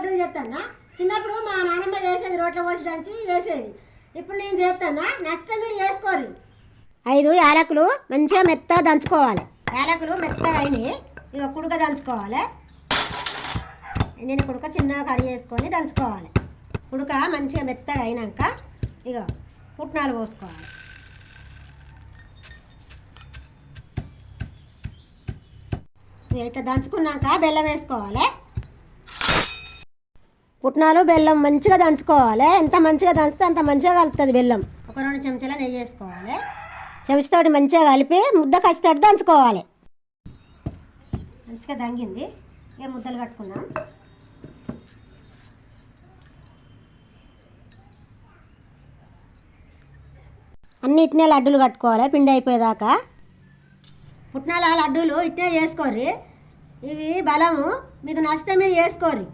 లడ్డూలు చేస్తానా చిన్నప్పుడు మా నాన్నమ్మ చేసేది రోట్ల పోసి దంచి చేసేది. ఇప్పుడు నేను చేస్తానా? నచ్చితే మీరు చేసుకోరు ఐదు యాలకులు మంచిగా మెత్తగా దంచుకోవాలి. యాలకులు మెత్తగా అయినాయి. ఇక కుడుక దంచుకోవాలి. నేను కుడుక చిన్నగా కడి చేసుకొని దంచుకోవాలి. కుడుక మంచిగా మెత్తగా అయినాక ఇక పుట్నాలు పోసుకోవాలి. ఇట్లా దంచుకున్నాక బెల్లం వేసుకోవాలి. పుట్నాలు బెల్లం మంచిగా దంచుకోవాలి. ఎంత మంచిగా దంచితే అంత మంచిగా కలుపుతుంది బెల్లం. ఒక రెండు చెంచాల నెయ్యి వేసుకోవాలి. చెంచుతోటి మంచిగా కలిపి ముద్ద కచ్చితోటి దంచుకోవాలి. మంచిగా దంగింది. ఇక ముద్దలు కట్టుకుందాం. అన్నిటినే లడ్డూలు కట్టుకోవాలి. పిండి అయిపోయేదాకా. పుట్నాల లడ్డూలు ఇట్నే చేసుకోర్రి ఇవి బలము. మీకు నచ్చితే మీరు చేసుకోర్రి